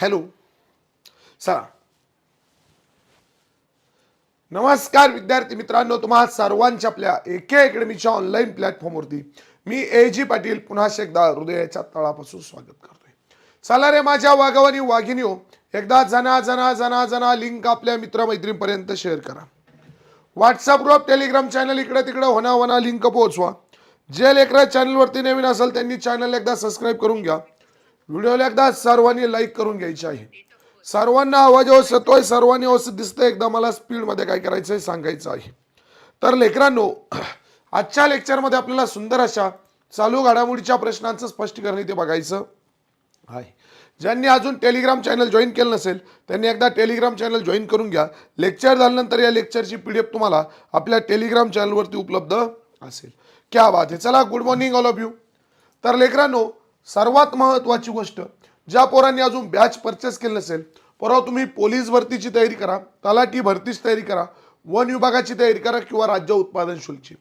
Hello चला नमस्कार विद्यार्थी मित्रांनो तुम्हा सर्वांच्या आपल्या एके अकॅडमीच्या ऑनलाईन प्लॅटफॉर्मवरती मी ए जी पाटील पुन्हा एकदा हृदयाच्या तळापासून स्वागत करतोय. चला रे माझ्या वाघवानी वाघिनीओ एकदा जना जना जना जना लिंक आपल्या मित्रमैत्रींपर्यंत शेअर करा. व्हॉट्सअप ग्रुप टेलिग्राम चॅनल इकडे तिकडे होना होना लिंक पोहोचवा. जे लेकरा चॅनलवरती नवीन असेल त्यांनी चॅनल एकदा सबस्क्राईब करून घ्या. व्हिडिओला एकदा सर्वांनी लाईक करून घ्यायची आहे. सर्वांना आवाज व्यवस्थित येतोय सर्वांनी व्यवस्थित दिसतंय एकदा मला स्पीडमध्ये काय करायचं आहे सांगायचं आहे. तर लेकरांनो आजच्या लेक्चरमध्ये आपल्याला सुंदर अशा चालू घडामोडीच्या प्रश्नांचं स्पष्टीकरण इथे बघायचं आहे. ज्यांनी अजून टेलिग्राम चॅनल जॉईन केलं नसेल त्यांनी एकदा टेलिग्राम चॅनल जॉईन करून घ्या. लेक्चर झाल्यानंतर या लेक्चरची पी डी एफ तुम्हाला आपल्या टेलिग्राम चॅनलवरती उपलब्ध असेल. क्या बात आहे. चला good morning all of you तर लेकरांनो सर्वात महत्त्वाची गोष्ट ज्या पोरांनी अजून बॅच परचेस केलं नसेल परवा तुम्ही पोलीस भरतीची तयारी करा तलाठी भरतीची तयारी करा वन विभागाची तयारी करा किंवा राज्य उत्पादन शुल्कची.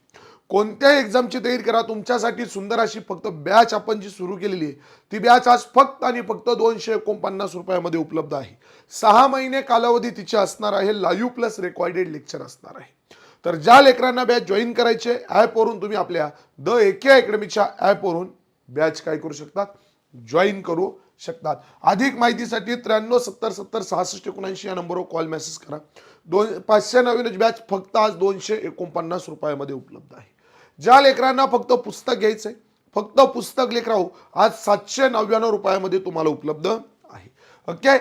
कोणत्याही एक्झामची तयारी करा तुमच्यासाठी सुंदर अशी फक्त बॅच आपण जी सुरू केलेली आहे ती बॅच आज फक्त आणि फक्त दोनशे एकोणपन्नास रुपयामध्ये उपलब्ध आहे. सहा महिने कालावधी तिचे असणार आहे लाईव्ह प्लस रेकॉर्डेड लेक्चर असणार आहे. तर ज्या लेकरांना बॅच जॉईन करायचे ॲपवरून तुम्ही आपल्या द एके अकॅडमीच्या ॲपवरून बॅच काय करू शकतात? जॉईन करू शकतात. अधिक माहितीसाठी त्र्याण्णव सत्तर सत्तर सहासष्ट एकोणऐंशी या नंबरवर कॉल मेसेज करा. दोन पाचशे नवीन बॅच फक्त आज दोनशे एकोणपन्नास रुपयामध्ये उपलब्ध आहे. ज्या लेकरांना फक्त पुस्तक घ्यायचं आहे फक्त पुस्तक लेकराहो आज सातशे नव्याण्णव रुपयामध्ये तुम्हाला उपलब्ध आहे. ओके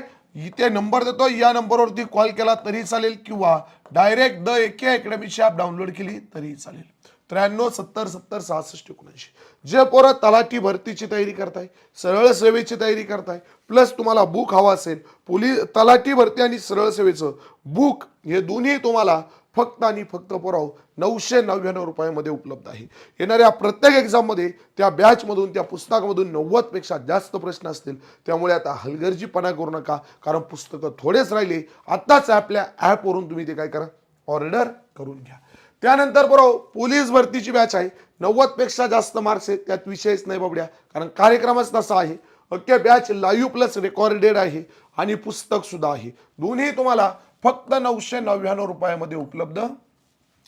इथे नंबर देतो. या नंबरवरती कॉल केला तरी चालेल किंवा डायरेक्ट द एके अकॅडमीची ॲप डाउनलोड केली तरी चालेल. त्र्याण्णव सत्तर सत्तर सहासष्ट एकोणऐंशी. जे पोरं तलाठी भरतीची तयारी करताय सरळ सेवेची तयारी करताय प्लस तुम्हाला बुक हवा असेल पोलीस तलाठी भरती आणि सरळ सेवेचं बुक हे दोन्ही तुम्हाला फक्त आणि फक्त पुराव नऊशे नव्याण्णव रुपयामध्ये उपलब्ध आहे. येणाऱ्या प्रत्येक एक्झाममध्ये त्या बॅचमधून त्या पुस्तकामधून नव्वदपेक्षा जास्त प्रश्न असतील. त्यामुळे आता हलगर्जीपणा करू नका कारण पुस्तकं थोडेच राहिले. आत्ताच आपल्या ॲपवरून तुम्ही ते काय करा ऑर्डर करून घ्या. त्यानंतर बरोबर पोलीस भरतीची बॅच आहे. नव्वदपेक्षा जास्त मार्क्स आहेत. त्यात विषयच नाही बाबड्या. कारण कार्यक्रमच तसा आहे. अख्ख्या बॅच लाईव्ह प्लस रेकॉर्डेड आहे. आणि पुस्तकसुद्धा आहे. दोन्ही तुम्हाला फक्त नऊशे नव्याण्णव रुपयामध्ये उपलब्ध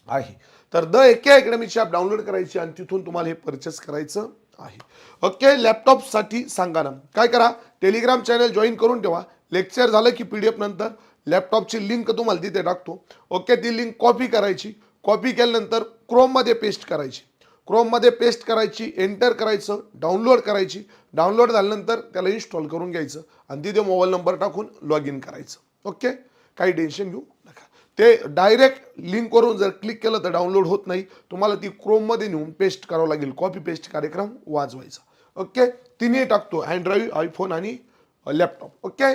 आहे. तर द एके अकॅडमीची ॲप डाउनलोड करायची आणि तिथून तुम्हाला हे परचेस करायचं आहे. ओके लॅपटॉपसाठी सांगा ना. काय करा? टेलिग्राम चॅनल जॉईन करून ठेवा. लेक्चर झालं की पी डी एफ नंतर लॅपटॉपची लिंक तुम्हाला तिथे टाकतो. ओके ती लिंक कॉपी करायची. कॉपी केल्यानंतर क्रोममध्ये पेस्ट करायची. क्रोममध्ये पेस्ट करायची एंटर करायचं डाउनलोड करायची. डाउनलोड झाल्यानंतर त्याला इन्स्टॉल करून घ्यायचं. आणि तिथे मोबाईल नंबर टाकून लॉग इन करायचं. ओके काही टेन्शन घेऊ नका. ते डायरेक्ट लिंकवरून जर क्लिक केलं तर डाउनलोड होत नाही. तुम्हाला ती क्रोममध्ये नेऊन पेस्ट करावं लागेल. कॉपी पेस्ट कार्यक्रम वाजवायचा. ओके तिन्ही टाकतो. अँड्रॉइड आयफोन आणि लॅपटॉप ओके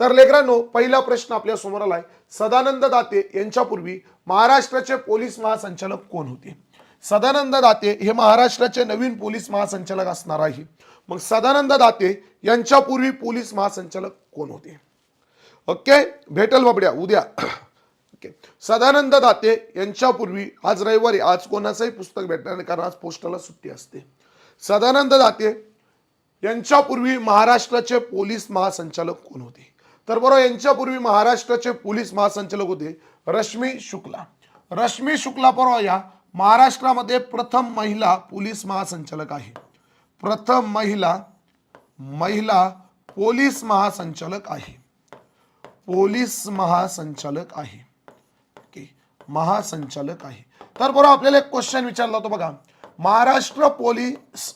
तर लेकरांनो पहिला प्रश्न आपल्यासमोर आलाय. सदानंद दाते यांच्यापूर्वी महाराष्ट्राचे पोलीस महासंचालक कोण होते? सदानंद दाते हे महाराष्ट्राचे नवीन पोलीस महासंचालक असणार आहे. मग सदानंद दाते यांच्यापूर्वी पोलीस महासंचालक कोण होते? ओके भेटल बाबड्या उद्या. ओके. सदानंद दाते यांच्यापूर्वी आज रविवारी आज कोणाचंही पुस्तक भेटणार नाही कारण आज पोस्टाला सुट्टी असते. सदानंद दाते यांच्यापूर्वी महाराष्ट्राचे पोलीस महासंचालक कोण होते? तर बरोबर यांच्यापूर्वी महाराष्ट्राचे पोलीस महासंचालक होते रश्मी शुक्ला. रश्मी शुक्ला परवा या महाराष्ट्रामध्ये प्रथम महिला पोलीस महासंचालक आहे. प्रथम महिला महिला पोलीस महासंचालक आहे. पोलीस महासंचालक आहे. ओके महासंचालक आहे. तर बरोबर आपल्याला एक क्वेश्चन विचारला होता बघा. महाराष्ट्र पोलीस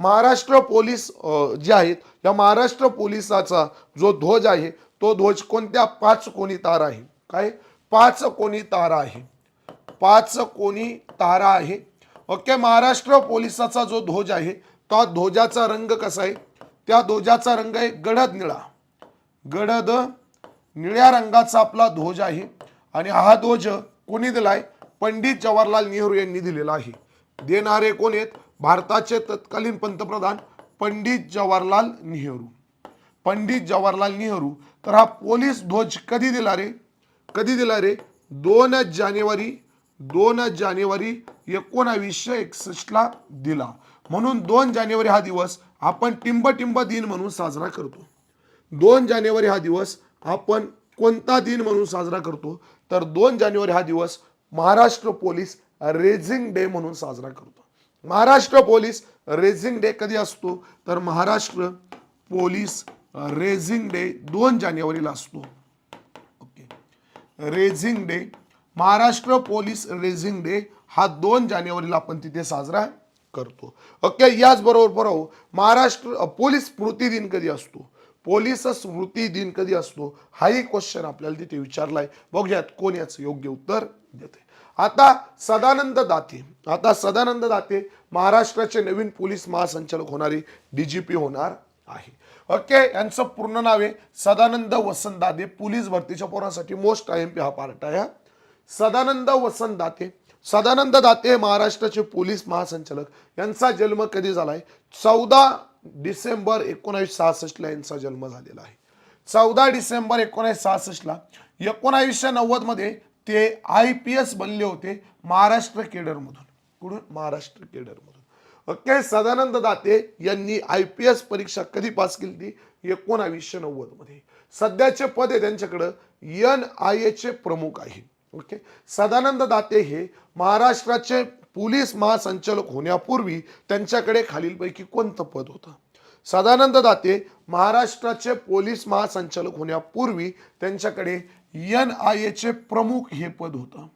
महाराष्ट्र पोलीस जे आहेत या महाराष्ट्र पोलिसाचा जो ध्वज आहे तो ध्वज कोणत्या पाच कोणी तारा आहे? काय? पाच कोणी तारा आहे. पाच कोणी तारा आहे. ओके महाराष्ट्र पोलिसाचा जो ध्वज आहे त्या ध्वजाचा रंग कसा आहे? त्या ध्वजाचा रंग आहे गडद निळा. गडद निळ्या रंगाचा आपला ध्वज आहे आणि हा ध्वज कोणी दिलाय? पंडित जवाहरलाल नेहरू यांनी दिलेला आहे. देणारे कोण आहेत? भारताचे तत्कालीन पंतप्रधान पंडित जवाहरलाल नेहरू. पंडित जवाहरलाल नेहरू. तर हा पोलीस ध्वज कधी दिला रे? कधी दिला रे? दोन जानेवारी दोन जानेवारी एकोणावीसशे एकसष्टला दिला. म्हणून दोन जानेवारी हा दिवस आपण टिंब टिंब दिन म्हणून साजरा करतो. दोन जानेवारी हा दिवस आपण कोणता दिन म्हणून साजरा करतो? तर दोन जानेवारी हा दिवस महाराष्ट्र पोलीस रेझिंग डे म्हणून साजरा करतो. महाराष्ट्र पोलीस रेझिंग डे कधी असतो? तर महाराष्ट्र पोलीस रेझिंग डे दोन जानेवारीला असतो. Okay. Raising day Maharashtra police raising day हा दोन जानेवारीला आपण तिथे साजरा करतो. ओके याचबरोबर बरोबर महाराष्ट्र पोलीस स्मृती दिन कधी असतो? पोलीस स्मृती दिन कधी असतो? हाही क्वेश्चन आपल्याला तिथे विचारलाय. बघूयात कोण याचं योग्य उत्तर. देते. आता सदानंद दाते. आता सदानंद दाते महाराष्ट्राचे नवीन पोलीस महासंचालक होणारे डीजीपी होणार आहे. ओके यांचं पूर्ण नाव आहे सदानंद वसंत दाते. पोलीस भरतीच्या पोरांसाठी मोस्ट आय एम पी हा पार्ट आहे सदानंद वसंत दाते. सदानंद दाते हे महाराष्ट्राचे पोलीस महासंचालक. यांचा जन्म कधी झालाय? चौदा डिसेंबर एकोणावीसशे सहासष्टला यांचा जन्म झालेला आहे. चौदा डिसेंबर एकोणीसशे सहासष्टला एकोणावीसशे नव्वदमध्ये ते आय पी एस बनले होते महाराष्ट्र केडरमधून. कुठून? महाराष्ट्र केडरमधून. ओके सदानंद दाते यांनी आय पी एस परीक्षा कधी पास केली? ती एकोणावीसशे नव्वदमध्ये. सध्याचे पद आहे त्यांच्याकडं. एन आय चे प्रमुख आहे. ओके सदानंद दाते हे महाराष्ट्राचे पोलीस महासंचालक होण्यापूर्वी त्यांच्याकडे खालीलपैकी कोणतं पद होतं? सदानंद दाते महाराष्ट्राचे पोलीस महासंचालक होण्यापूर्वी त्यांच्याकडे एन आय चे प्रमुख हे पद होतं.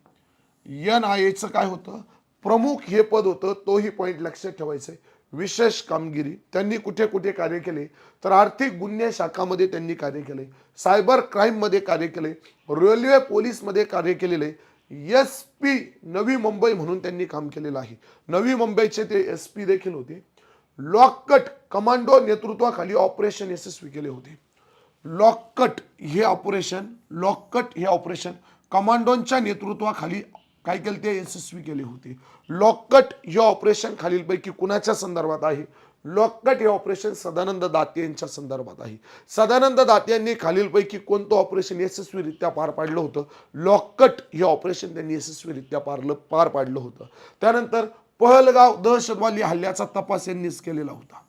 एन आय एचं काय होतं? प्रमुख हे पद होतं तोही पॉईंट लक्षात ठेवायचं विशेष कामगिरी. त्यांनी कुठे कुठे कार्य केले? तर आर्थिक गुन्हे शाखामध्ये त्यांनी कार्य केले. सायबर क्राईममध्ये कार्य केले. रेल्वे पोलीसमध्ये कार्य केलेले. एस पी नवी मुंबई म्हणून त्यांनी काम केलेलं आहे. नवी मुंबईचे ते एस पी देखील होते. लॉककट कमांडो नेतृत्वाखाली ऑपरेशन यशस्वी केले होते. लॉककट हे ऑपरेशन लॉककट हे ऑपरेशन कमांडोंच्या नेतृत्वाखाली काय केले ते यशस्वी केले होते. लॉककट हे ऑपरेशन खालीलपैकी कुणाच्या संदर्भात आहे? लॉककट हे ऑपरेशन सदानंद दाते यांच्या संदर्भात आहे. सदानंद दाते यांनी खालीलपैकी कोणतं ऑपरेशन यशस्वीरित्या पार पाडलं होतं? लॉककट हे ऑपरेशन त्यांनी यशस्वीरित्या पारलं पार पाडलं होतं. त्यानंतर पहलगाव दहशतवादी हल्ल्याचा तपास यांनीच केलेला होता.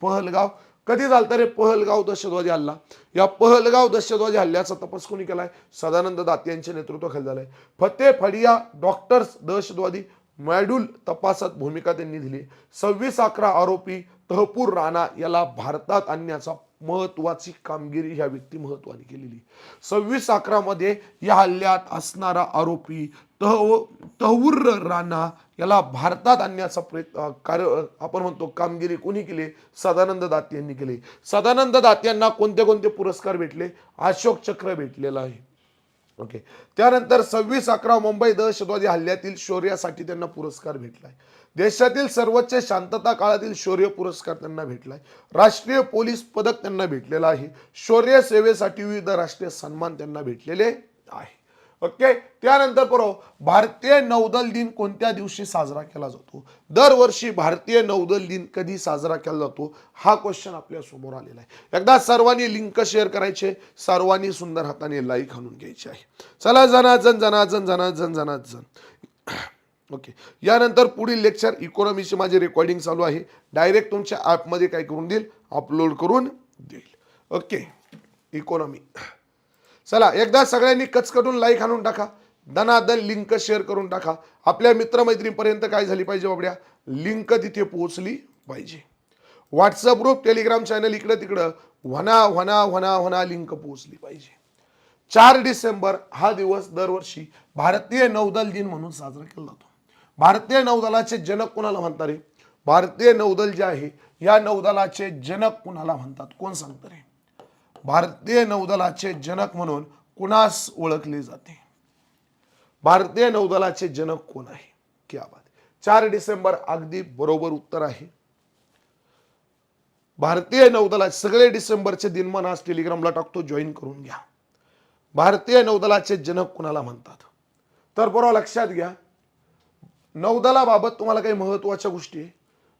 पहलगाव कधी झालं रे पहलगाव दहशतवादी हल्ला? या पहलगाव दहशतवादी हल्ल्याचा तपास कोणी केलाय? सदानंद दाते यांच्या नेतृत्वाखाली झालाय. फतेह फडिया डॉक्टर्स दहशतवादी मॅड्यूल तपासात भूमिका त्यांनी दिली. सव्वीस अकरा आरोपी तहपूर राणा याला भारतात आणण्याचा महत्वाची कामगिरी ह्या व्यक्ती महत्वाने केलेली. सव्वीस अकरा मध्ये या हल्ल्यात असणारा आरोपी तह तहूर राणा याला भारतात आणण्याचा प्रयत्न कार्य आपण म्हणतो कामगिरी कोणी केली? सदानंद दाते यांनी केली. सदानंद दाते यांना कोणते कोणते पुरस्कार भेटले? अशोक चक्र भेटलेलं आहे. ओके त्यानंतर सव्वीस अकरा मुंबई दहशतवादी हल्ल्यातील शौर्यासाठी त्यांना पुरस्कार भेटलाय. देशातील सर्वोच्च शांतता काळातील शौर्य पुरस्कार त्यांना भेटलाय. राष्ट्रीय पोलीस पदक त्यांना भेटलेलं आहे. शौर्य सेवेसाठी विविध राष्ट्रीय सन्मान त्यांना भेटलेले आहे. ओके? त्यानंतर बरोबर भारतीय नौदल दिन कोणत्या दिवशी साजरा केला जातो? दरवर्षी भारतीय नौदल दिन कधी साजरा केला जातो? हा क्वेश्चन आपल्यासमोर आलेला आहे. एकदा सर्वांनी लिंक शेअर करायचे. सर्वांनी सुंदर हाताने लाईक हाणून घ्यायची आहे. चला जनाजन जनाजन जनाजन जनाजन ओके यानंतर पुढील लेक्चर इकॉनॉमीचे माझे रेकॉर्डिंग चालू आहे. डायरेक्ट तुमच्या ॲपमध्ये काय करून देईल? अपलोड करून देईल. ओके इकॉनॉमी चला एकदा सगळ्यांनी कचकटून लाईक आणून टाका. दनादन लिंक शेअर करून टाका. आपल्या मित्रमैत्रीपर्यंत काय झाली पाहिजे बाबड्या? लिंक तिथे पोहोचली पाहिजे. व्हॉट्सअप ग्रुप टेलिग्राम चॅनल इकडं तिकडं. व्हना व्हना व्हना व्हना लिंक पोहोचली पाहिजे. चार डिसेंबर हा दिवस दरवर्षी भारतीय नौदल दिन म्हणून साजरा केला जातो. भारतीय नौदलाचे जनक कुणाला म्हणतात रे? भारतीय नौदल जे आहे या नौदलाचे जनक कुणाला म्हणतात? कोण सांगतं रे? भारतीय नौदलाचे जनक म्हणून कुणास ओळखले जाते? भारतीय नौदलाचे जनक कोण आहे? क्या बात चार डिसेंबर अगदी बरोबर उत्तर आहे. भारतीय नौदलाचे सगळे डिसेंबरचे दिनमान आज टेलिग्रामला टाकतो जॉईन करून घ्या. भारतीय नौदलाचे जनक कुणाला म्हणतात? तर बरोबर लक्षात घ्या. नौदलाबाबत तुम्हाला काही महत्त्वाच्या गोष्टी आहे.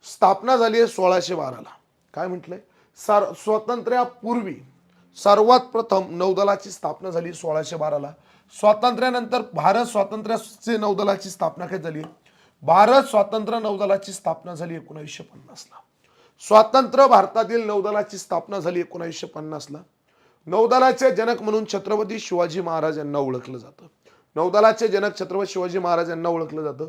स्थापना झाली आहे सोळाशे बाराला. काय म्हटलंय? सार स्वातंत्र्यापूर्वी सर्वात प्रथम नौदलाची स्थापना झाली सोळाशे बाराला. स्वातंत्र्यानंतर भारत स्वातंत्र्याचे नौदलाची स्थापना काय झाली? भारत स्वातंत्र्य नौदलाची स्थापना झाली एकोणीसशे पन्नासला. स्वातंत्र्य भारतातील नौदलाची स्थापना झाली एकोणीसशे पन्नासला. नौदलाचे जनक म्हणून छत्रपती शिवाजी महाराज यांना ओळखलं जातं. नौदलाचे जनक छत्रपती शिवाजी महाराज यांना ओळखलं जातं.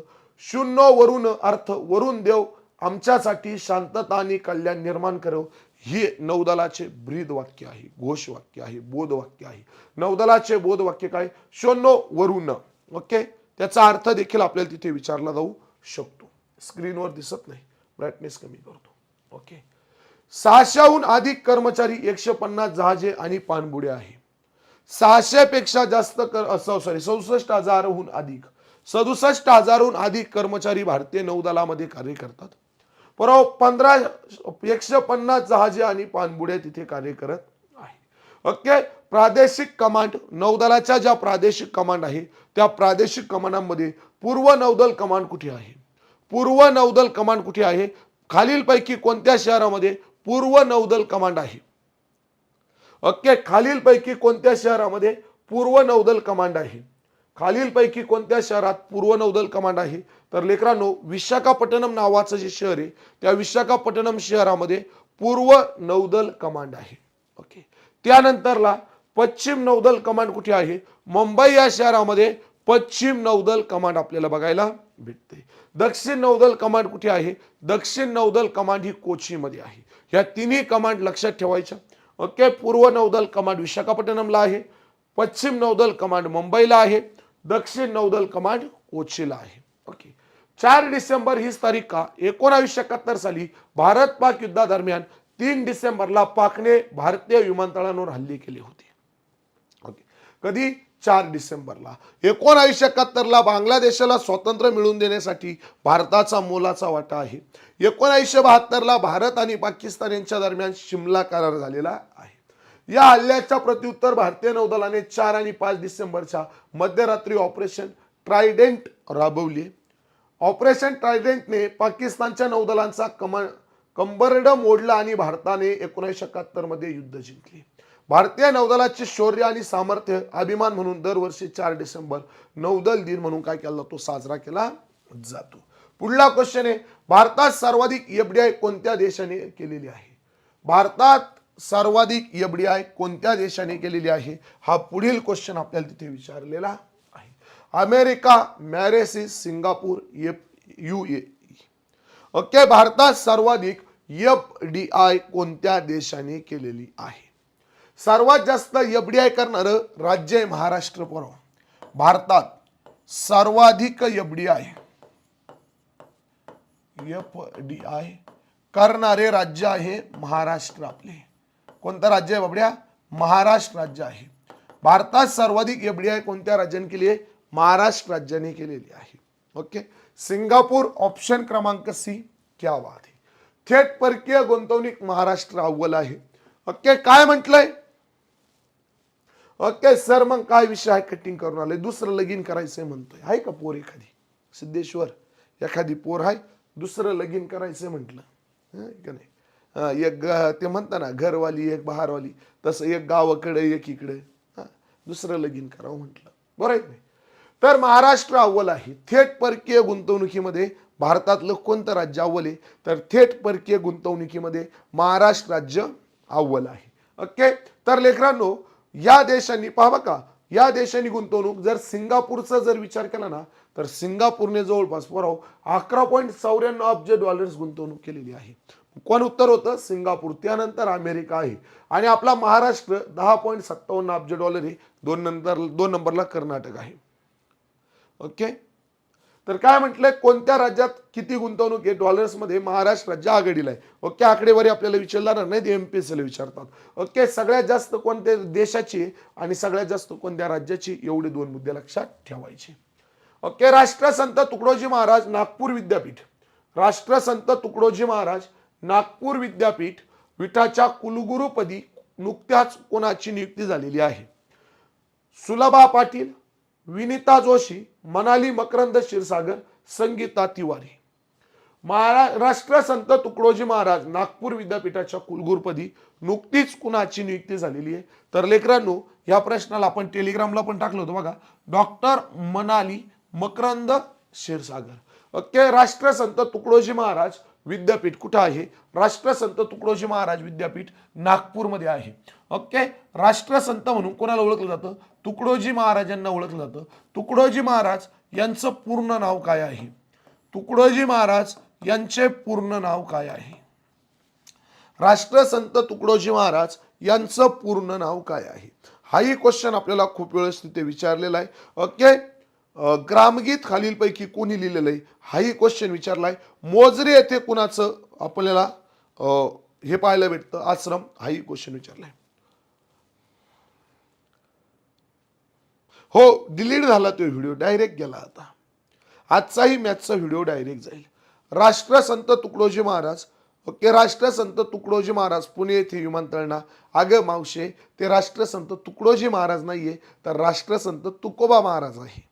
शून्य वरून अर्थ वरून देव आमच्यासाठी शांतता आणि कल्याण निर्माण करो. हे नौदलाचे ब्रीद वाक्य आहे घोष वाक्य आहे बोध वाक्य आहे. नौदलाचे बोध वाक्य काय? शून्य वरून. ओके? त्याचा अर्थ देखील आपल्याला तिथे विचारला जाऊ शकतो. स्क्रीनवर दिसत नाही. ब्राईटनेस कमी करतो. ओके? सहाशेहून अधिक कर्मचारी एकशे पन्नास जहाजे आणि पाणबुडे आहे. सहाशे पेक्षा जास्त कर सॉरी चौसष्ट हजारहून अधिक. सदुसष्ट हजारहून अधिक कर्मचारी भारतीय नौदलामध्ये कार्य करतात. बरोबर पंधरा एकशे पन्नास जहाजे आणि पाणबुड्या तिथे कार्य करत आहे. ओके? प्रादेशिक कमांड नौदलाच्या ज्या प्रादेशिक कमांड आहे त्या प्रादेशिक कमांडांमध्ये पूर्व नौदल कमांड कुठे आहे? पूर्व नौदल कमांड कुठे आहे? खालीलपैकी कोणत्या शहरामध्ये पूर्व नौदल कमांड आहे? ओके? खालीलपैकी कोणत्या शहरामध्ये पूर्व नौदल कमांड आहे? खालीलपैकी कोणत्या शहरात पूर्व नौदल कमांड आहे? तर लेकरांनो विशाखापट्टणम नावाचं जे शहर आहे त्या विशाखापट्टणम शहरामध्ये पूर्व नौदल कमांड आहे. ओके. त्यानंतरला पश्चिम नौदल कमांड कुठे आहे? मुंबई या शहरामध्ये पश्चिम नौदल कमांड आपल्याला बघायला भेटते. दक्षिण नौदल कमांड कुठे आहे? दक्षिण नौदल कमांड ही कोचीमध्ये आहे. ह्या तिन्ही कमांड लक्षात ठेवायच्या. ओके. पूर्व नौदल कमांड विशाखापट्टणमला आहे. पश्चिम नौदल कमांड मुंबईला आहे. दक्षिण नौदल कमांड कोचीला आहे. ओके. चार डिसेंबर हीच तारीख का? एकोणावीसशे एकाहत्तर साली भारत पाक युद्धादरम्यान तीन डिसेंबरला पाकने भारतीय विमानतळांवर हल्ले केले होते. ओके. कधी? चार डिसेंबरला. एकोणावीसशे एकाहत्तरला बांगलादेशाला स्वातंत्र्य मिळवून देण्यासाठी भारताचा मोलाचा वाटा आहे. एकोणावीसशे बहात्तरला भारत आणि पाकिस्तान यांच्या दरम्यान शिमला करार झालेला आहे. या हल्ल्याच्या प्रत्युत्तर भारतीय नौदलाने चार आणि पाच डिसेंबरच्या मध्यरात्री ऑपरेशन ट्रायडेंट राबवली. ऑपरेशन ट्रायडेंटने पाकिस्तानच्या नौदलांचा कम कंबरड मोडला आणि भारताने एकोणीसशे एकाहत्तरमध्ये युद्ध जिंकले. भारतीय नौदलाचे शौर्य आणि सामर्थ्य अभिमान म्हणून दरवर्षी चार डिसेंबर नौदल दिन म्हणून काय केला तो साजरा केला जातो. पुढला क्वेश्चन आहे भारतात सर्वाधिक एफडीआय कोणत्या देशाने केलेली आहे? भारतात सर्वाधिक एफ डी आय कोणत्या देशाने केलेली आहे हा पुढील क्वेश्चन आपल्याला तिथे विचारलेला आहे. America Mauritius Singapore F U A okay भारतात सर्वाधिक एफ डी आय कोणत्या देशाने केलेली आहे? सर्वात जास्त एफ डी आय करणारं राज्य आहे महाराष्ट्र बरोबर भारतात सर्वाधिक F D I F D I करणारे राज्य आहे महाराष्ट्र आपले. कोणतं राज्य आहे बाबड्या? महाराष्ट्र राज्य आहे. भारतात सर्वाधिक एफ डी आय कोणत्या राज्याने केली आहे? महाराष्ट्र राज्याने केलेली आहे. ओके? सिंगापूर ऑप्शन क्रमांक सी क्या वाद आहे. थेट परकीय गुंतवणूक महाराष्ट्र अव्वल आहे. ओके? काय म्हटलंय? ओके सर मग काय विषय आहे कटिंग करून आले? दुसरं लगीन करायचंय म्हणतोय. आहे का पोर एखादी? सिद्धेश्वर एखादी पोर आहे? दुसरं लगीन करायचंय म्हटलं. का नाही? एक ग- ते म्हणता ना घरवाली एक बहारवाली. तसं एक गावाकडे एक इकडे. दुसरं लगीन करावं म्हटलं. बरं आहे तर महाराष्ट्र अव्वल आहे. थेट परकीय गुंतवणुकीमध्ये भारतातलं कोणतं राज्य अव्वल आहे? तर थेट परकीय गुंतवणुकीमध्ये महाराष्ट्र राज्य अव्वल आहे. ओके? तर लेकरांनो या देशांनी पहा का या देशांनी गुंतवणूक जर सिंगापूरचा जर विचार केला ना तर सिंगापूरने जवळपास बरोबर अकरा पॉईंट चौऱ्याण्णव अब्ज डॉलर्स गुंतवणूक केलेली आहे. कोण उत्तर होतं? सिंगापूर. त्यानंतर अमेरिका आहे. आणि आपला महाराष्ट्र दहा पॉईंट सत्तावन्न अब्ज डॉलर आहे. दोन नंतर दोन नंबरला कर्नाटक आहे. ओके? तर काय म्हटलंय? कोणत्या राज्यात किती गुंतवणूक आहे? डॉलर्समध्ये महाराष्ट्र राज्य आघाडीला आहे. ओके? आकडेवारी आपल्याला विचारणार नाही एम पी एस विचारतात. ओके? सगळ्यात जास्त कोणत्या देशाची आणि सगळ्यात जास्त कोणत्या राज्याची? एवढे दोन मुद्दे लक्षात ठेवायचे. ओके? राष्ट्रसंत तुकडोजी महाराज नागपूर विद्यापीठ. राष्ट्रसंत तुकडोजी महाराज नागपूर विद्यापीठ विटाच्या कुलगुरुपदी नुकत्याच कोणाची नियुक्ती झालेली आहे? सुलभा पाटील विनिता जोशी मनाली मकरंद क्षीरसागर संगीता तिवारी. महाराष्ट्र संत तुकडोजी महाराज नागपूर विद्यापीठाच्या कुलगुरुपदी नुकतीच कुणाची नियुक्ती झालेली आहे? तर लेकरांनो या प्रश्नाला आपण टेलिग्रामला पण टाकलं होतं बघा. डॉक्टर मनाली मकरंद क्षीरसागर. ओके राष्ट्रसंत तुकडोजी महाराज विद्यापीठ कुठं आहे? राष्ट्रसंत तुकडोजी महाराज विद्यापीठ नागपूरमध्ये आहे. ओके? राष्ट्रसंत म्हणून कोणाला ओळखलं जातं? तुकडोजी महाराजांना ओळखलं जातं. तुकडोजी महाराज यांचं पूर्ण नाव काय आहे? तुकडोजी महाराज यांचे पूर्ण नाव काय आहे? राष्ट्रसंत तुकडोजी महाराज यांचं पूर्ण नाव काय आहे? हाही क्वेश्चन आपल्याला खूप वेळेस तिथे विचारलेला आहे. ओके? ग्रामगीत खालीलपैकी कोणी लिहिलेलं आहे हाही क्वेश्चन विचारलाय. मोजरे येथे कुणाचं आपल्याला हे पाहायला भेटतं? आश्रम हाही क्वेश्चन विचारलाय. हो डिलीट झाला तो व्हिडिओ डायरेक्ट गेला आता. आजचाही मॅचचा व्हिडिओ डायरेक्ट जाईल. राष्ट्रसंत तुकडोजी महाराज ओके राष्ट्रसंत तुकडोजी महाराज पुणे येथे विमानतळना. अगं मावशे ते राष्ट्रसंत तुकडोजी महाराज नाहीये तर राष्ट्रसंत तुकोबा महाराज आहे.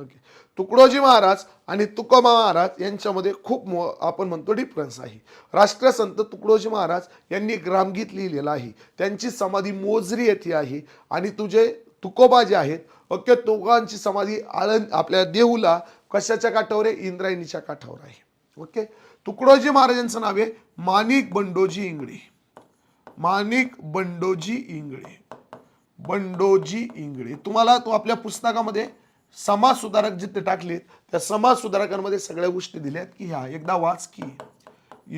ओके. तुकडोजी महाराज आणि तुकोबा महाराज यांच्यामध्ये खूप मो आपण म्हणतो डिफरन्स आहे. राष्ट्रसंत तुकडोजी महाराज यांनी ग्रामगीत लिहिलेलं आहे. त्यांची समाधी मोजरी येथे आहे आणि तुझे तुकोबा जे आहेत. ओके तुकांची समाधी आळंद आपल्या देहूला कशाच्या काठावर आहे? इंद्रायणीच्या काठावर आहे. ओके? तुकडोजी महाराजांचं नाव आहे माणिक बंडोजी इंगळे. माणिक बंडोजी इंगळे. बंडोजी इंगळे. तुम्हाला तो आपल्या पुस्तकामध्ये समाज सुधारक जिथे टाकलेत त्या समाज सुधारकांमध्ये सगळ्या गोष्टी दिल्यात की ह्या एकदा वाच की.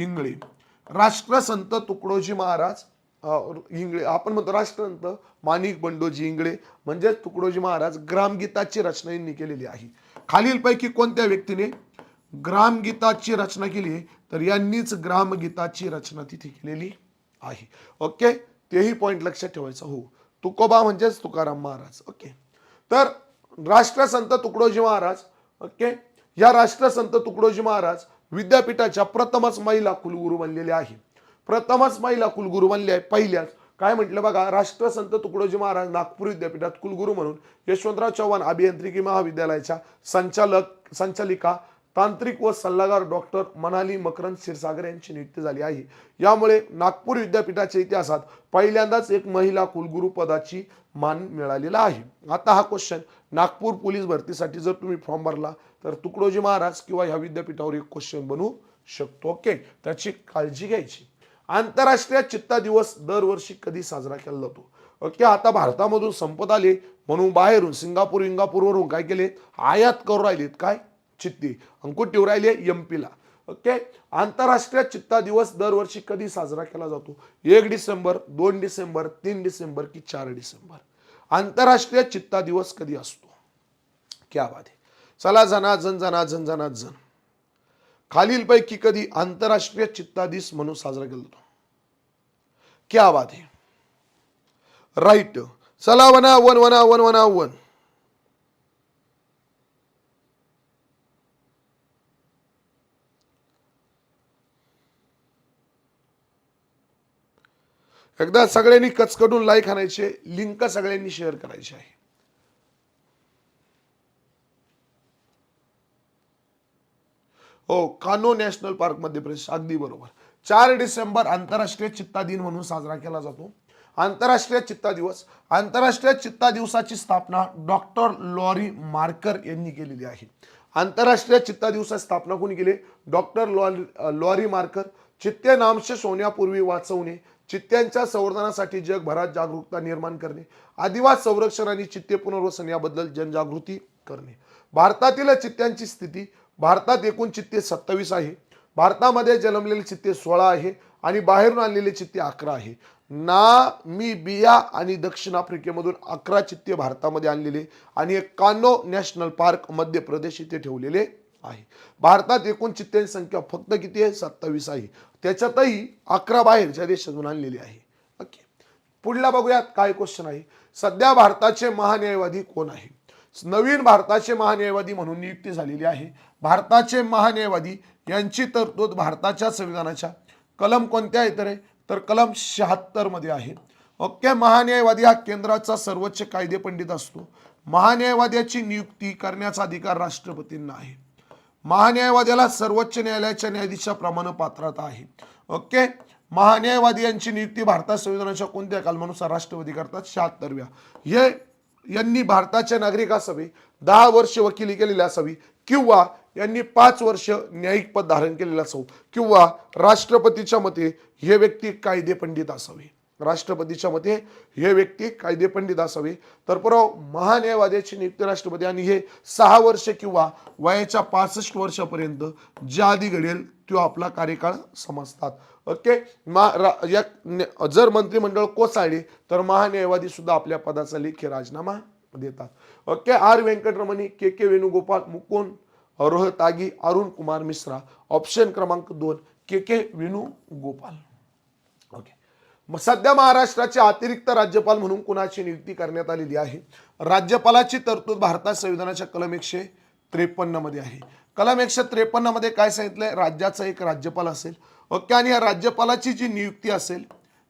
इंगळे. राष्ट्रसंत तुकडोजी महाराज इंगळे आपण म्हणतो राष्ट्रसंत माणिक बंडोजी इंगळे म्हणजे तुकडोजी महाराज ग्रामगीताची रचना यांनी केलेली आहे. खालीलपैकी कोणत्या व्यक्तीने ग्रामगीताची रचना केली आहे? तर यांनीच ग्रामगीताची रचना तिथे केलेली आहे. ओके? तेही पॉईंट लक्षात ठेवायचा हो. तुकोबा म्हणजेच तुकाराम महाराज. ओके? तर राष्ट्रसंत तुकडोजी महाराज ओके या राष्ट्रसंत तुकडोजी महाराज विद्यापीठाच्या प्रथमच महिला कुलगुरू बनलेल्या आहे प्रथमच महिला कुलगुरू बनले आहे पहिल्याच. काय म्हटलं बघा? राष्ट्रसंत तुकडोजी महाराज नागपूर विद्यापीठात कुलगुरू म्हणून यशवंतराव चव्हाण अभियांत्रिकी महाविद्यालयाच्या संचालक संचालिका तांत्रिक व सल्लागार डॉक्टर मनाली मकरंद क्षीरसागर यांची नियुक्ती झाली आहे. यामुळे नागपूर विद्यापीठाच्या इतिहासात पहिल्यांदाच एक महिला कुलगुरू पदाची मान मिळालेला आहे. आता हा क्वेश्चन नागपूर पोलीस भरतीसाठी जर तुम्ही फॉर्म भरला तर तुकडोजी महाराज किंवा ह्या विद्यापीठावर एक क्वेश्चन बनवू शकतो ओके त्याची काळजी घ्यायची. आंतरराष्ट्रीय चित्ता दिवस दरवर्षी कधी साजरा केला जातो? ओके आता भारतामधून संपत आले म्हणून बाहेरून सिंगापूर विंगापूरवरून काय केले? आयात करू राहिलेत. काय? चित्ती. अंकुट ठेवू आहे एम पीला ओके आंतरराष्ट्रीय चित्ता दिवस दरवर्षी कधी साजरा केला जातो? एक डिसेंबर दोन डिसेंबर तीन डिसेंबर की चार डिसेंबर? आंतरराष्ट्रीय चित्ता दिवस कधी असतो? क्या बात आहे चला जना जन जना जन जना जन खालीलपैकी कधी आंतरराष्ट्रीय चित्ता दिवस म्हणून साजरा केला जातो? क्या बात आहे राईट चला वना वन वना वन वना वन एकदा सगळ्यांनी कचकडून लाईक आणायचे लिंक सगळ्यांनी शेअर करायची आहे. हो कानो नॅशनल पार्क मध्य प्रदेश अगदी बरोबर. चार डिसेंबर आंतरराष्ट्रीय चित्ता दिन म्हणून साजरा केला जातो. आंतरराष्ट्रीय चित्ता दिवस आंतरराष्ट्रीय चित्ता दिवसाची स्थापना डॉक्टर लॉरी मार्कर यांनी केलेली आहे. आंतरराष्ट्रीय चित्ता दिवसाची स्थापना कोणी केली? Doctor Laurie Laurie Marker. चित्ते नामशेष होण्यापूर्वी वाचवणे चित्त्यांच्या संवर्धनासाठी जगभरात जागरूकता निर्माण करणे आदिवास संरक्षण आणि चित्ते पुनर्वसन याबद्दल जनजागृती करणे. भारतातील चित्त्यांची स्थिती भारतात एकूण चित्ते सत्तावीस आहे. भारतामध्ये जन्मलेले चित्ते सोळा आहे आणि बाहेरून आणलेले चित्ते अकरा आहे. ना मी बिया आणि दक्षिण आफ्रिकेमधून अकरा चित्ते भारतामध्ये आणलेले आणि एक कानो नॅशनल पार्क मध्य प्रदेश इथे ठेवलेले आहे. भारतात एकूण चित्त्यांची संख्या फक्त किती आहे? सत्तावीस आहे. त्याच्यातही अकरा बाहेरच्या देशातून आणलेली आहे. ओके. पुढला बघूयात काय क्वेश्चन आहे. सध्या भारताचे महान्यायवादी कोण आहे? नवीन भारताचे महान्यायवादी म्हणून नियुक्ती झालेली आहे. भारताचे महान्यायवादी यांची तरतूद भारताच्या संविधानाच्या कलम कोणत्या आहे तर आहे? तर कलम शहात्तरमध्ये आहे. ओके महान्यायवादी हा केंद्राचा सर्वोच्च कायदे पंडित असतो. महान्यायवाद्याची नियुक्ती करण्याचा अधिकार राष्ट्रपतींना आहे. महान्यायवाद्याला सर्वोच्च न्यायालयाच्या न्यायाधीशाप्रमाणे पात्रता आहे. ओके? महान्यायवादी यांची नियुक्ती भारतात संविधानाच्या कोणत्या कलमानुसार राष्ट्रवादी करतात? शहात्तरव्या. हे यांनी भारताच्या नागरिक असावे दहा वर्ष वकिली केलेली असावी किंवा यांनी पाच वर्ष न्यायिक पद धारण केलेलं असावं किंवा राष्ट्रपतीच्या मते हे व्यक्ती कायदे पंडित असावे. राष्ट्रपतीच्या मते हे व्यक्ती कायदे पंडित असावे. तर पुराव महान्यायवाद्याची नियुक्ती राष्ट्रपती आणि हे सहा वर्ष किंवा वयाच्या पासष्ट वर्षापर्यंत ज्या आधी घडेल तो आपला कार्यकाळ समजतात. ओके? मा या जर मंत्रिमंडळ कोसळले तर महान्यायवादी सुद्धा आपल्या पदाचा लेखी राजीनामा देतात. Okay? R Venkataramani K K Venugopal Mukund Rohatgi Arun Kumar Mishra option क्रमांक दोन के के वेणुगोपाल. सध्या महाराष्ट्राचे अतिरिक्त राज्यपाल म्हणून कुणाची नियुक्ती करण्यात आलेली आहे? राज्यपालाची तरतूद भारतात संविधानाच्या कलम एकशे त्रेपन्नमध्ये आहे. कलम एकशे त्रेपन्नमध्ये काय सांगितलंय? राज्याचा एक राज्यपाल असेल. ओके आणि या राज्यपालाची जी नियुक्ती असेल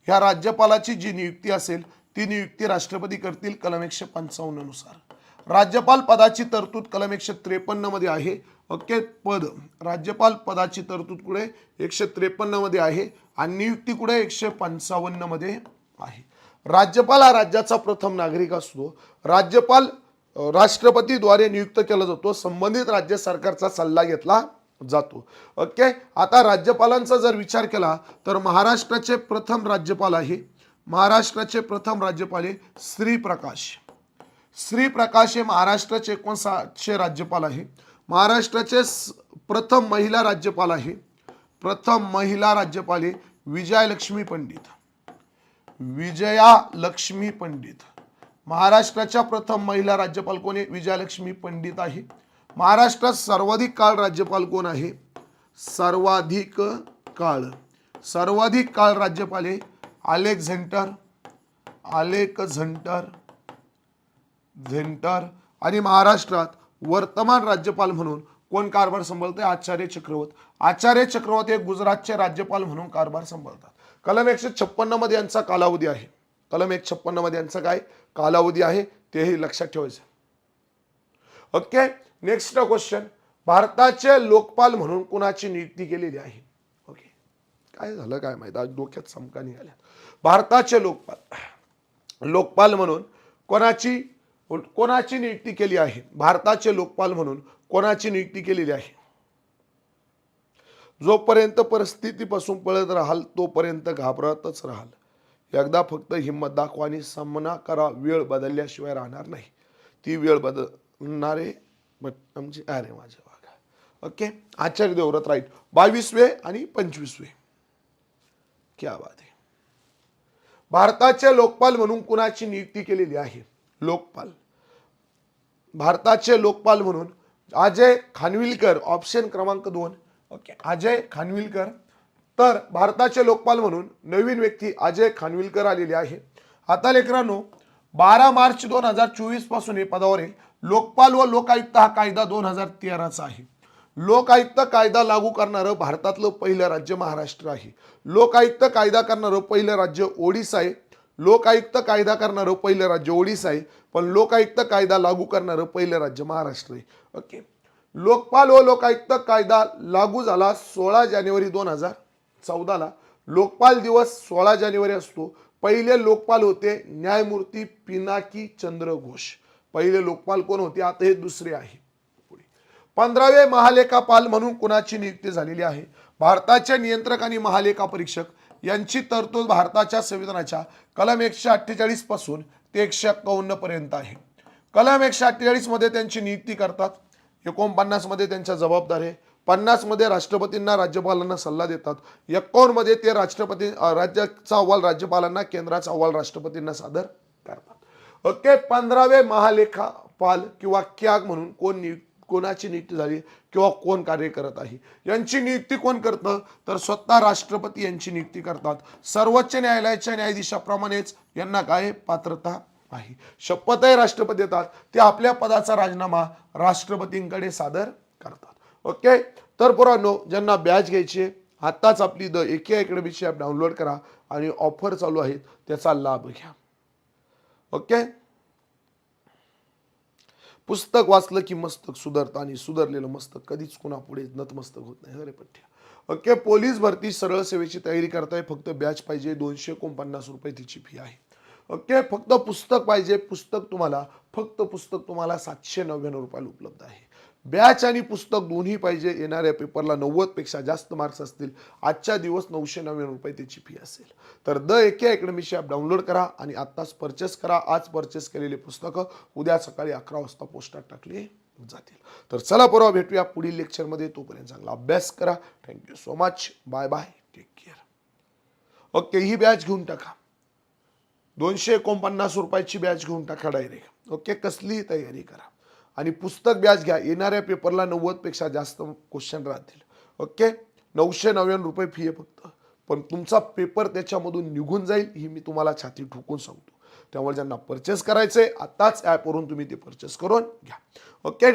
ह्या राज्यपालाची जी नियुक्ती असेल ती नियुक्ती राष्ट्रपती करतील कलम एकशे पंचावन्ननुसार. राज्यपाल पदाची तरतूद कलम एकशे त्रेपन्नमध्ये आहे. ओके पद. राज्यपाल पदाची तरतूद कुठे? एकशे त्रेपन्नमध्ये आहे आणि नियुक्ती कुठे? एकशे पंचावन्नमध्ये आहे. राज्यपाल हा राज्याचा प्रथम नागरिक असतो. राज्यपाल राष्ट्रपतीद्वारे नियुक्त केला जातो. संबंधित राज्य सरकारचा सल्ला घेतला जातो. ओके आता राज्यपालांचा जर विचार केला तर महाराष्ट्राचे प्रथम राज्यपाल आहे. महाराष्ट्राचे प्रथम राज्यपाल आहे श्रीप्रकाश. श्रीप्रकाश हे महाराष्ट्राचे एकोणसाठशे राज्यपाल आहे. महाराष्ट्राचे स- प्रथम महिला राज्यपाल आहे. प्रथम महिला राज्यपाल आहे विजयालक्ष्मी पंडित. विजया लक्ष्मी पंडित. महाराष्ट्राच्या प्रथम महिला राज्यपाल कोण आहे? विजयालक्ष्मी पंडित आहे. महाराष्ट्रात सर्वाधिक काळ राज्यपाल कोण आहे? सर्वाधिक काळ. सर्वाधिक काळ राज्यपाल आहे आलेक झेंटर झेंटर आणि महाराष्ट्रात वर्तमान राज्यपाल म्हणून कोण कारभार सांभाळते आचार्य चक्रवर्त. आचार्य चक्रवर्त हे गुजरातचे राज्यपाल म्हणून कारभार सांभाळतात. कलम एकशे छप्पन्नमध्ये यांचा कालावधी आहे. कलम एक छप्पन्नमध्ये यांचा काय कालावधी आहे? तेही लक्षात ठेवायचं ओके नेक्स्ट क्वेश्चन भारताचे लोकपाल म्हणून कुणाची नियुक्ती केलेली आहे? ओके काय झालं काय माहिती? आज डोक्यात समका निघाल्या. भारताचे लोकपाल. लोकपाल म्हणून कोणाची कोणाची नियुक्ती केली आहे? भारताचे लोकपाल म्हणून कोणाची नियुक्ती केलेली आहे? जोपर्यंत परिस्थितीपासून पळत राहाल तोपर्यंत घाबरतच राहाल. एकदा फक्त हिंमत दाखवा आणि सामना करा. वेळ बदलल्याशिवाय राहणार नाही. ती वेळ बदलणारे बट अरे माझ्या वाघा ओके? आचार्य देवव्रत राईट. बावीसवे आणि पंचवीसवे. क्या बात आहे. भारताचे लोकपाल म्हणून कुणाची नियुक्ती केलेली आहे? लोकपाल. भारताचे लोकपाल म्हणून अजय खानविलकर ऑप्शन क्रमांक दोन. ओके अजय खानविलकर. तर भारताचे लोकपाल म्हणून नवीन व्यक्ती अजय खानविलकर आलेले आहे. आता लेकरांनो बारा मार्च दोन हजार चोवीसपासून हे पदावर लोकपाल व लोकायुक्त हा कायदा दोन हजार तेराचा आहे. लोकायुक्त कायदा लागू करणारं भारतातलं पहिलं राज्य महाराष्ट्र आहे. लोकायुक्त कायदा करणारं पहिलं राज्य ओडिसा आहे. लोकायुक्त कायदा करणारं पहिलं राज्य ओडिसा आहे पण लोकायुक्त कायदा लागू करणारं पहिलं राज्य महाराष्ट्र आहे. ओके लोकपाल व लोकायुक्त कायदा लागू झाला सोळा जानेवारी दोन हजार चौदाला. लोकपाल दिवस सोळा जानेवारी असतो. पहिले लोकपाल होते न्यायमूर्ती पिनाकी चंद्र घोष. पहिले लोकपाल कोण होते? आता हे दुसरे आहे. पुढे. पंधरावे महालेखापाल म्हणून कुणाची नियुक्ती झालेली आहे? भारताचे नियंत्रक आणि महालेखा परीक्षक यांची तरतूद भारताच्या संविधानाच्या कलम एकशे अठ्ठेचाळीसपासून ते एकशे एक्कावन्न पर्यंत आहे. कलम एकशे अठ्ठेचाळीसमध्ये त्यांची नियुक्ती करतात. एकोणपन्नासमध्ये त्यांच्या जबाबदारी आहे पन्नासमध्ये राष्ट्रपतींना राज्यपालांना सल्ला देतात. एकावन्नमध्ये ते राष्ट्रपती राज्याचा अहवाल राज्यपालांना केंद्राचा अहवाल राष्ट्रपतींना सादर करतात. ओके पंधरावे महालेखापाल किंवा क्याग म्हणून कोण नियुक्त कोणाची नियुक्ती झाली किंवा कोण कार्य करत आहे? यांची नियुक्ती कोण करतं? तर स्वतः राष्ट्रपती यांची नियुक्ती करतात. सर्वोच्च न्यायालयाच्या न्यायाधीशाप्रमाणेच यांना काय पात्रता आहे? शपथही राष्ट्रपती देतात. ते आपल्या पदाचा राजीनामा राष्ट्रपतींकडे सादर करतात. ओके? तर पुरानो ज्यांना बॅच घ्यायची आत्ताच आपली द एके अकॅडमीची ॲप डाउनलोड करा आणि ऑफर चालू आहेत त्याचा लाभ घ्या. ओके? पुस्तक वाचलं की मस्तक सुधारतं आणि सुधारलेलं मस्तक कधीच कुणापुढे नतमस्तक होत नाही. अरे पठ्ठ्या. ओके पोलीस भरती सरळ सेवेची तयारी करताय. फक्त बॅच पाहिजे. दोनशे एकोणपन्नास रुपये तिची फी आहे. ओके फक्त पुस्तक पाहिजे. पुस्तक तुम्हाला फक्त पुस्तक तुम्हाला सातशे नव्याण्णव रुपयाला उपलब्ध आहे. बॅच आणि पुस्तक दोन्ही पाहिजे. येणाऱ्या पेपरला नव्वदपेक्षा जास्त मार्क्स असतील. आजच्या दिवस नऊशे नव्याण्णव रुपये त्याची फी असेल. तर द एके अकॅडमीची ॲप डाउनलोड करा आणि आत्ताच परचेस करा. आज परचेस केलेली पुस्तकं उद्या सकाळी अकरा वाजता पोस्टात टाकली जातील. तर चला परवा भेटूया पुढील लेक्चरमध्ये तोपर्यंत चांगला अभ्यास करा. Thank you so much bye bye take care okay he batch घेऊन टाका. दोनशे एकोणपन्नास रुपयाची बॅच घेऊन टाका डायरेक्ट ओके कसलीही तयारी करा. आणि पुस्तक व्याज घ्या. येणाऱ्या पेपरला नव्वदपेक्षा जास्त क्वेश्चन राहतील. ओके नऊशे नव्याण्णव रुपये फी आहे फक्त. पण तुमचा पेपर त्याच्यामधून निघून जाईल ही मी तुम्हाला छाती ठोकून सांगतो. त्यामुळे ज्यांना परचेस करायचं आहे आत्ताच ॲपवरून तुम्ही ते परचेस करून घ्या. ओके